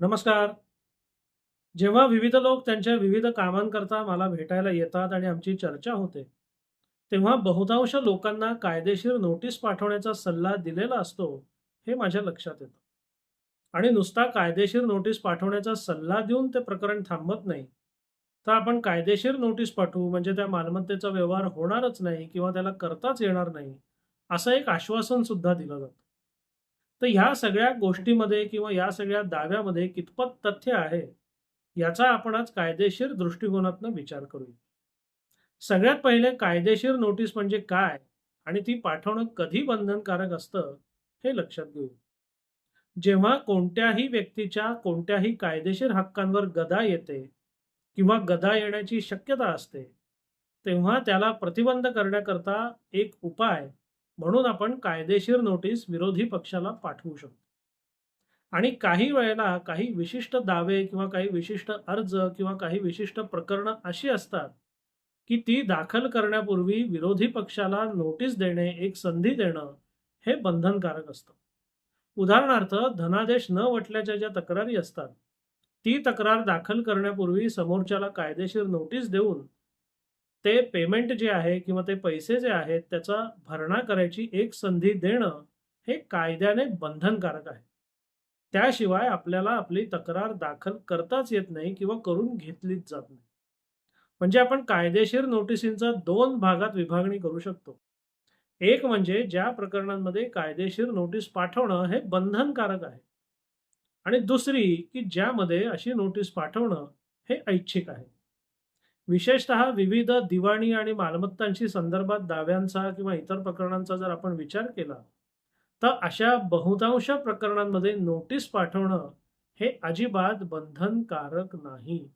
नमस्कार. जेव्हा विविध लोक त्यांच्या विविध कामांकरता मला भेटायला येतात आणि आमची चर्चा होते, तेव्हा बहुतांश लोकांना कायदेशीर नोटीस पाठवण्याचा सल्ला दिलेला असतो, हे माझ्या लक्षात येतं. आणि नुसता कायदेशीर नोटीस पाठवण्याचा सल्ला देऊन ते प्रकरण थांबत नाही. तर आपण कायदेशीर नोटीस पाठवू म्हणजे त्या मालमत्तेचा व्यवहार होणारच नाही किंवा त्याला करताच येणार नाही, असं एक आश्वासन सुद्धा दिलं जातं. तर ह्या सगळ्या गोष्टीमध्ये किंवा या सगळ्या दाव्यामध्ये कितपत तथ्य आहे, याचा आपण आज कायदेशीर दृष्टिकोनातनं विचार करूया. सगळ्यात पहिले कायदेशीर नोटीस म्हणजे काय आणि ती पाठवणं कधी बंधनकारक असतं, हे लक्षात घेऊ. जेव्हा कोणत्याही व्यक्तीच्या कोणत्याही कायदेशीर हक्कांवर गदा येते किंवा गदा येण्याची शक्यता असते, तेव्हा त्याला प्रतिबंध करण्याकरता एक उपाय म्हणून आपण कायदेशीर नोटीस विरोधी पक्षाला पाठवू शकतो. आणि काही वेळेला काही विशिष्ट दावे किंवा काही विशिष्ट अर्ज किंवा काही विशिष्ट प्रकरणं अशी असतात, की ती दाखल करण्यापूर्वी विरोधी पक्षाला नोटीस देणे, एक संधी देणं, हे बंधनकारक असतं. उदाहरणार्थ धनादेश न वटल्याच्या ज्या तक्रारी असतात, ती तक्रार दाखल करण्यापूर्वी समोरच्याला कायदेशीर नोटीस देऊन ते पेमेंट जे आहे किंवा ते पैसे जे आहेत त्याचा भरणा करायची एक संधी देणं, हे कायद्याने बंधनकारक आहे. त्याशिवाय आपल्याला आपली तक्रार दाखल करताच येत नाही किंवा करून घेतलीच जात नाही. म्हणजे आपण कायदेशीर नोटिसींचा दोन भागात विभागणी करू शकतो. एक म्हणजे ज्या प्रकरणांमध्ये कायदेशीर नोटीस पाठवणं हे बंधनकारक आहे. आणि दुसरी की ज्यामध्ये अशी नोटीस पाठवणं हे ऐच्छिक आहे. विशेषतः विविध दिवाणी आणि मालमत्तांशी संदर्भात दाव्यांचा किंवा इतर प्रकरणांचा जर आपण विचार केला, तर अशा बहुतांश प्रकरणांमध्ये नोटीस पाठवणं हे अजिबात बंधनकारक नाही.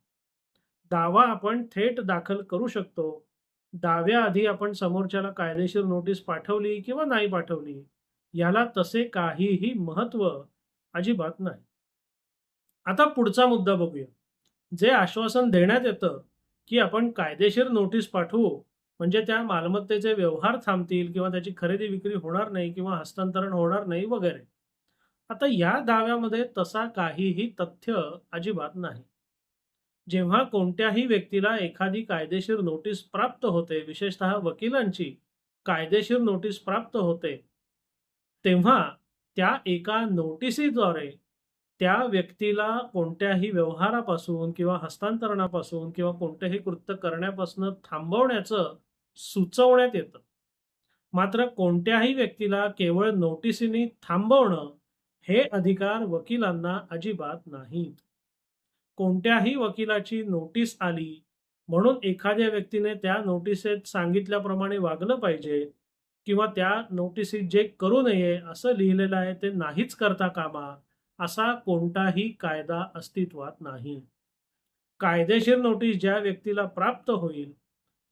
दावा आपण थेट दाखल करू शकतो. दाव्याआधी आपण समोरच्याला कायदेशीर नोटीस पाठवली किंवा नाही पाठवली, याला तसे काहीही महत्त्व अजिबात नाही. आता पुढचा मुद्दा बघूया. जे आश्वासन देण्यात येतं, की आपण कायदेशीर नोटीस पाठवू म्हणजे त्या मालमत्तेचे व्यवहार थांबतील किंवा त्याची खरेदी-विक्री होणार नाही किंवा हस्तांतरण होणार नाही वगैरे. आता या दाव्यामध्ये तसा काहीही तथ्य अजिबात नाही. जेव्हा कोणत्याही व्यक्तीला एखादी कायदेशीर नोटीस प्राप्त होते, विशेषतः वकिलांची कायदेशीर नोटीस प्राप्त होते, तेव्हा त्या एका नोटिसीद्वारे त्या व्यक्तीला कोणत्याही व्यवहारापासून किंवा हस्तांतरणापासून किंवा कोणतेही कृत्य करण्यापासून थांबवण्याचं सुचवण्यात येतं. मात्र कोणत्याही व्यक्तीला केवळ नोटिसीनी थांबवणं हे अधिकार वकिलांना अजिबात नाहीत. कोणत्याही वकिलाची नोटीस आली म्हणून एखाद्या व्यक्तीने त्या नोटिसीत सांगितल्याप्रमाणे वागलं पाहिजे किंवा त्या नोटिसीत जे करू नये असं लिहिलेलं आहे ते नाहीच करता कामा, असा कोणताही कायदा अस्तित्वात नाही. कायदेशीर नोटीस ज्या व्यक्तीला प्राप्त होईल,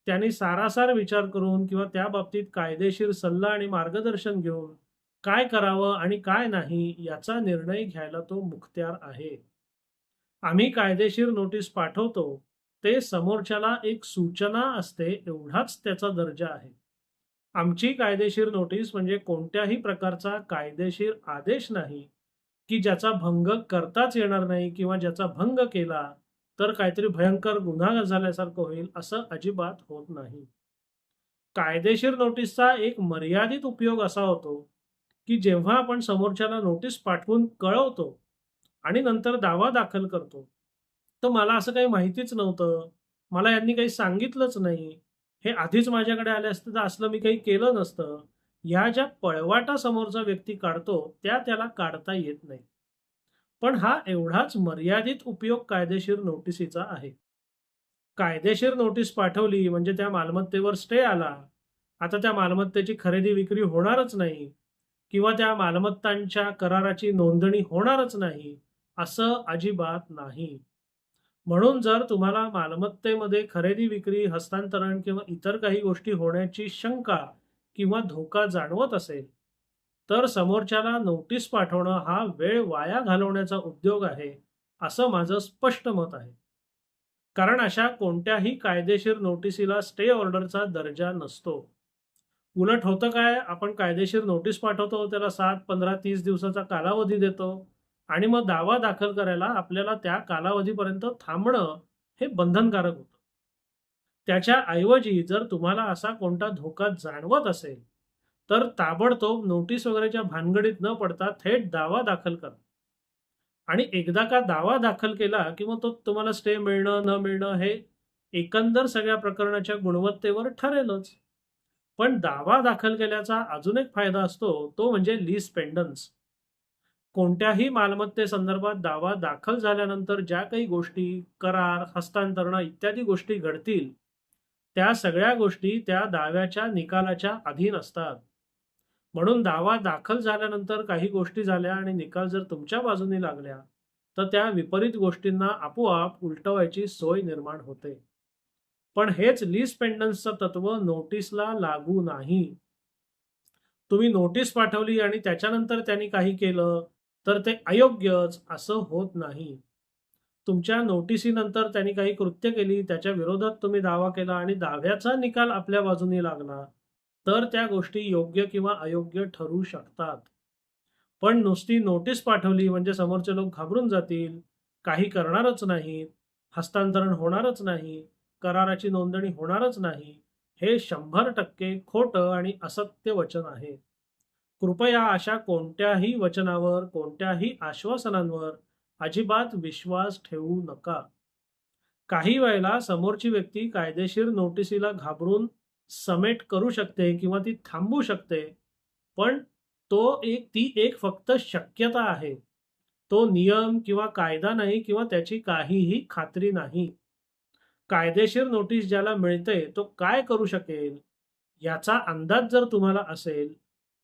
त्यांनी सारासार विचार करून किंवा त्या बाबतीत कायदेशीर सल्ला आणि मार्गदर्शन घेऊन काय करावं आणि काय नाही याचा निर्णय घ्यायला तो मुख्त्यार आहे. आम्ही कायदेशीर नोटीस पाठवतो, ते समोरच्याला एक सूचना असते एवढाच त्याचा दर्जा आहे. आमची कायदेशीर नोटीस म्हणजे कोणत्याही प्रकारचा कायदेशीर आदेश नाही, की ज्याचा भंग करताच येणार नाही किंवा ज्याचा भंग केला तर काहीतरी भयंकर गुन्हा झाल्यासारखं होईल, असं अजिबात होत नाही. कायदेशीर नोटीसचा एक मर्यादित उपयोग असा होतो, की जेव्हा आपण समोरच्याला नोटीस पाठवून कळवतो आणि नंतर दावा दाखल करतो, तर मला असं काही माहितीच नव्हतं, मला यांनी काही सांगितलंच नाही, हे आधीच माझ्याकडे आले असते तर असलं मी काही केलं नसतं, ह्या ज्या पळवाटा समोरचा व्यक्ती काढतो, त्या त्याला काढता येत नाही पण हा एवढाच मर्यादित उपयोग कायदेशीर नोटिसीचा आहे. कायदेशीर नोटीस पाठवली म्हणजे त्या मालमत्तेवर स्टे आला. आता त्या मालमत्तेची खरेदी-विक्री होणारच नाही किंवा त्या मालमत्तांच्या कराराची नोंदणी होणारच नाही, असं अजिबात नाही. म्हणून जर तुम्हाला मालमत्तेमध्ये खरेदी-विक्री, हस्तांतरण किंवा इतर काही गोष्टी होण्याची शंका किंवा धोका जाणवत असेल, तर समोरच्याला नोटीस पाठवणं हा वेळ वाया घालवण्याचा उद्योग आहे, असं माझं स्पष्ट मत आहे. कारण अशा कोणत्याही कायदेशीर नोटिसीला स्टे ऑर्डरचा दर्जा नसतो. उलट होतं काय, आपण कायदेशीर नोटीस पाठवतो, त्याला 7, 15, 30 दिवसाचा कालावधी देतो आणि मग दावा दाखल करायला आपल्याला त्या कालावधीपर्यंत थांबणं हे बंधनकारक होतं त्याच्या ऐवजी जर तुम्हाला असा कोणता धोका जाणवत असेल तर ताबडतोब नोटीस वगैरेच्या भानगडीत न पडता थेट दावा दाखल करा. आणि एकदा का दावा दाखल केला की मग तो तुम्हाला स्टे मिळणं न मिळणं हे एकंदर सगळ्या प्रकरणाच्या गुणवत्तेवर ठरेलच. पण दावा दाखल केल्याचा अजून एक फायदा असतो तो म्हणजे लीज पेंडन्स कोणत्याही मालमत्तेसंदर्भात दावा दाखल झाल्यानंतर ज्या काही गोष्टी करार हस्तांतरण इत्यादी गोष्टी घडतील त्या सगळ्या गोष्टी त्या दाव्याच्या निकालाच्या अधीन असतात. म्हणून दावा दाखल झाल्यानंतर काही गोष्टी झाल्या आणि निकाल जर तुमच्या बाजूने लागल्या तर त्या विपरीत गोष्टींना आपोआप उलटवायची सोय निर्माण होते. पण हेच लीज पेंडन्सचं तत्व नोटीसला लागू नाही. तुम्ही नोटीस पाठवली आणि त्याच्यानंतर त्यांनी काही केलं तर ते अयोग्यच असं होत नाही. तुमच्या नोटिसीनंतर त्यांनी काही कृत्य केली त्याच्या विरोधात तुम्ही दावा केला आणि दाव्याचा निकाल आपल्या बाजूने लागला तर त्या गोष्टी योग्य किंवा अयोग्य ठरू शकतात. पण नुसती नोटीस पाठवली म्हणजे समोरचे लोक घाबरून जातील काही करणारच नाहीत हस्तांतरण होणारच नाही कराराची नोंदणी होणारच नाही हे शंभर टक्के खोटं आणि असत्य वचन आहे. कृपया अशा कोणत्याही वचनावर कोणत्याही आश्वासनांवर अजिबात विश्वास ठेवू नका. काही वेळेला समोरची व्यक्ती कायदेशीर नोटिसीला घाबरून समेट करू शकते किंवा ती थांबू शकते पण तो एक ती एक फक्त शक्यता आहे. तो नियम किंवा कायदा नाही किंवा त्याची काहीही खात्री नाही. कायदेशीर नोटीस ज्याला मिळते तो काय करू शकेल? याचा अंदाज जर तुम्हाला असेल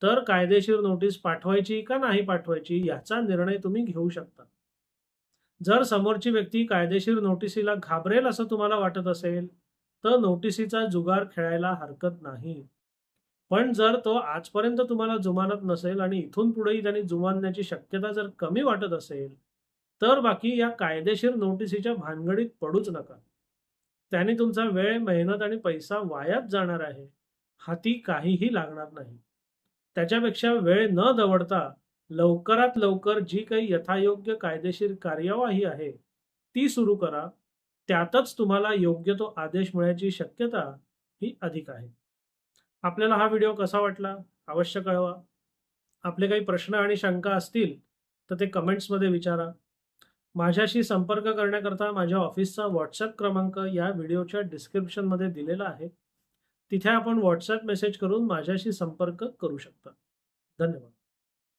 तर कायदेशीर नोटीस पाठवायची का नाही पाठवायची याचा निर्णय तुम्ही घेऊ शकता. जर समोरची व्यक्ती कायदेशीर नोटिसीला घाबरेल असं तुम्हाला वाटत असेल तर नोटिसीचा जुगार खेळायला हरकत नाही. पण जर तो आजपर्यंत तुम्हाला जुमानत नसेल आणि इथून पुढेही त्यांनी जुमानण्याची शक्यता जर कमी वाटत असेल तर बाकी या कायदेशीर नोटिसीच्या भानगडीत पडूच नका. त्याने तुमचा वेळ मेहनत आणि पैसा वायाच जाणार आहे. हाती काहीही लागणार नाही. त्याच्यापेक्षा वेळ न दवडता लवकरात लवकर जी काही यथायोग्य कायदेशीर कार्यवाही आहे ती सुरू करा. त्यातच तुम्हाला योग्य तो आदेश मिळायची शक्यता ही अधिक आहे. आपल्याला हा व्हिडिओ कसा वाटला? अवश्य कळवा. आपले काही प्रश्न आणि शंका असतील तर ते कमेंट्समध्ये विचारा. माझ्याशी संपर्क करण्याकरता माझ्या ऑफिसचा व्हॉट्सअप क्रमांक या व्हिडिओच्या डिस्क्रिप्शनमध्ये दिलेला आहे. तिथे आपण व्हॉट्सअप मेसेज करून माझ्याशी संपर्क करू शकता. धन्यवाद.